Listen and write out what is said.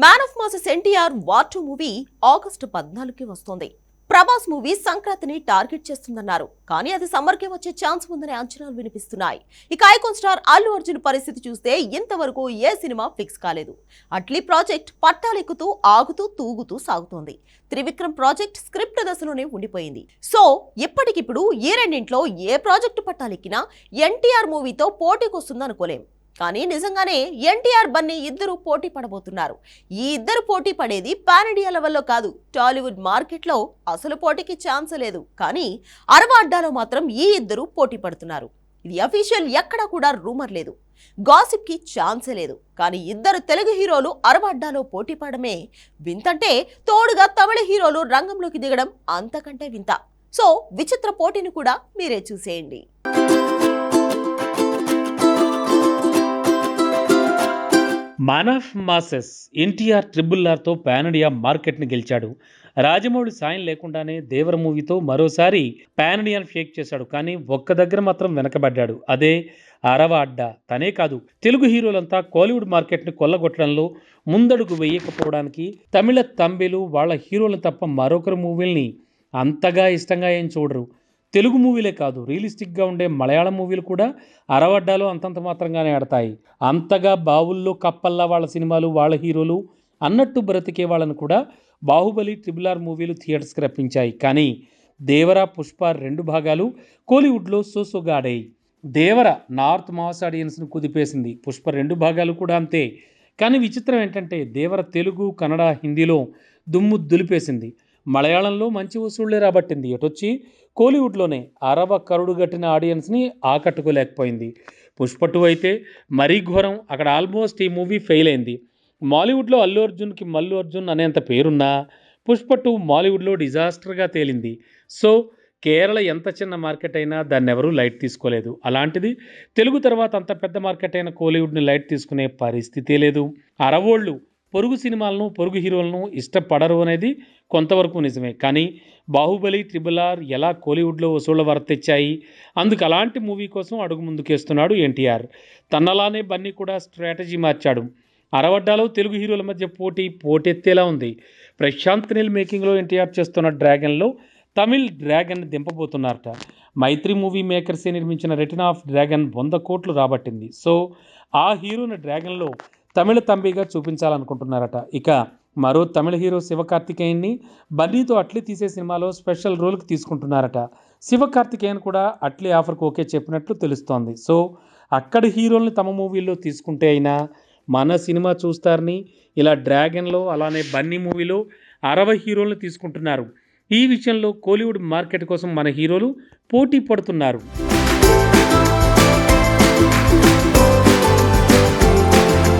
Man of masses NTR war two movie August పద్నాలుగుకి వస్తోంది. Prabhas movie సంక్రాంతిని target చేస్తుందన్నారు. కానీ అది సమ్మర్కే వచ్చే ఛాన్స్ ఉందనే అంచనాలు వినిపిస్తున్నాయి. ఇక ఐకాన్ స్టార్ అల్లు అర్జున్ పరిస్థితి చూస్తే ఇంతవరకు ఏ సినిమా ఫిక్స్ కాలేదు. అట్లీ ప్రాజెక్ట్ పట్టాలెక్కుతూ ఆగుతూ తూగుతూ సాగుతోంది. త్రివిక్రమ్ ప్రాజెక్ట్ స్క్రిప్ట్ దశలోనే ఉండిపోయింది. సో ఇప్పటికిప్పుడు ఈ రెండింట్లో ఏ ప్రాజెక్టు పట్టాలెక్కినా ఎన్టీఆర్ మూవీతో పోటీకొస్తుందనుకోలేం. కానీ నిజంగానే ఎన్టీఆర్ బన్నీ ఇద్దరు పోటీ పడబోతున్నారు. ఈ ఇద్దరు పోటీ పడేది పాన్ ఇండియా లెవెల్లో కాదు. టాలీవుడ్ మార్కెట్లో అసలు పోటీకి ఛాన్స్ లేదు. కానీ అరవ అడ్డాలో మాత్రం ఈ ఇద్దరు పోటీ పడుతున్నారు. ఇది అఫీషియల్ ఎక్కడా కూడా రూమర్ లేదు. గాసిప్కి ఛాన్సే లేదు. కానీ ఇద్దరు తెలుగు హీరోలు అరవ అడ్డాలో పోటీ పడమే వింతంటే తోడుగా తమిళ హీరోలు రంగంలోకి దిగడం అంతకంటే వింత. సో విచిత్ర పోటీని కూడా మీరే చూసేయండి. Man of masses NTR triple ఆర్తో pan India మార్కెట్ని గెలిచాడు. రాజమౌళి సాయం లేకుండానే దేవర మూవీతో మరోసారి పాన్ ఇండియాను చేశాడు. కానీ ఒక్క దగ్గర మాత్రం వెనకబడ్డాడు. అదే అరవ అడ్డ. తనే కాదు తెలుగు హీరోలంతా కోలీవుడ్ మార్కెట్ని కొల్లగొట్టడంలో ముందడుగు వేయకపోవడానికి తమిళ తంబిలు వాళ్ళ హీరోలు తప్ప మరొకరు మూవీల్ని అంతగా ఇష్టంగా ఏం చూడరు. తెలుగు మూవీలే కాదు రియలిస్టిక్గా ఉండే మలయాళం మూవీలు కూడా అరవడ్డాలో అంతంత మాత్రంగానే ఆడతాయి. అంతగా బావుల్లో కప్పల్లా వాళ్ళ సినిమాలు వాళ్ళ హీరోలు అన్నట్టు బ్రతికే వాళ్ళను కూడా బాహుబలి ట్రిబుల్ ఆర్ మూవీలు థియేటర్స్కి రప్పించాయి. కానీ దేవర పుష్ప రెండు భాగాలు కోలీవుడ్లో సోసోగా ఆడాయి. దేవర నార్త్ మాస్ ఆడియన్స్ను కుదిపేసింది. పుష్ప రెండు భాగాలు కూడా అంతే. కానీ విచిత్రం ఏంటంటే దేవర తెలుగు కన్నడ హిందీలో దుమ్ము దులిపేసింది. మలయాళంలో మంచి వసూళ్ళే రాబట్టింది. ఎటొచ్చి కోలీవుడ్లోనే అరవ కరుడు గట్టిన ఆడియన్స్ని ఆకట్టుకోలేకపోయింది. పుష్ప అయితే మరీ ఘోరం. అక్కడ ఆల్మోస్ట్ ఈ మూవీ ఫెయిల్ అయింది. మాలీవుడ్లో అల్లు అర్జున్కి మల్లు అర్జున్ అనేంత పేరున్నా పుష్ప టూ మాలీవుడ్లో డిజాస్టర్గా తేలింది. సో కేరళ ఎంత చిన్న మార్కెట్ అయినా దాన్ని ఎవరూ లైట్ తీసుకోలేదు. అలాంటిది తెలుగు తర్వాత అంత పెద్ద మార్కెట్ అయిన కోలీవుడ్ని లైట్ తీసుకునే పరిస్థితే లేదు. అరవోళ్ళు పొరుగు సినిమాలను పొరుగు హీరోలను ఇష్టపడరు అనేది కొంతవరకు నిజమే. కానీ బాహుబలి ట్రిబుల్ ఆర్ ఎలా కోలీవుడ్లో వసూళ్ళ వర తెచ్చాయి? అందుకు అలాంటి మూవీ కోసం అడుగు ముందుకేస్తున్నాడు ఎన్టీఆర్. తన్నలానే బన్నీ కూడా స్ట్రాటజీ మార్చాడు. అరవడ్డాలో తెలుగు హీరోల మధ్య పోటీ పోటెత్తేలా ఉంది. ప్రశాంత్ నీల్ మేకింగ్లో ఎన్టీఆర్ చేస్తున్న డ్రాగన్లో తమిళ్ డ్రాగన్ దింపబోతున్నారట. మైత్రి మూవీ మేకర్సే నిర్మించిన రిటర్న్ ఆఫ్ డ్రాగన్ వంద కోట్లు రాబట్టింది. సో ఆ హీరోని డ్రాగన్లో తమిళ తంబిగా చూపించాలనుకుంటున్నారట. ఇక మరో తమిళ హీరో శివకార్తికేయన్ని బన్నీతో అట్లీ తీసే సినిమాలో స్పెషల్ రోల్కి తీసుకుంటున్నారట. శివకార్తికేయన్ కూడా అట్లీ ఆఫర్కి ఓకే చెప్పినట్లు తెలుస్తోంది. సో అక్కడ హీరోల్ని తమ మూవీల్లో తీసుకుంటే అయినా మన సినిమా చూస్తారని ఇలా డ్రాగన్లో అలానే బన్నీ మూవీలో అరవై హీరోలను తీసుకుంటున్నారు. ఈ విషయంలో కోలీవుడ్ మార్కెట్ కోసం మన హీరోలు పోటీ పడుతున్నారు.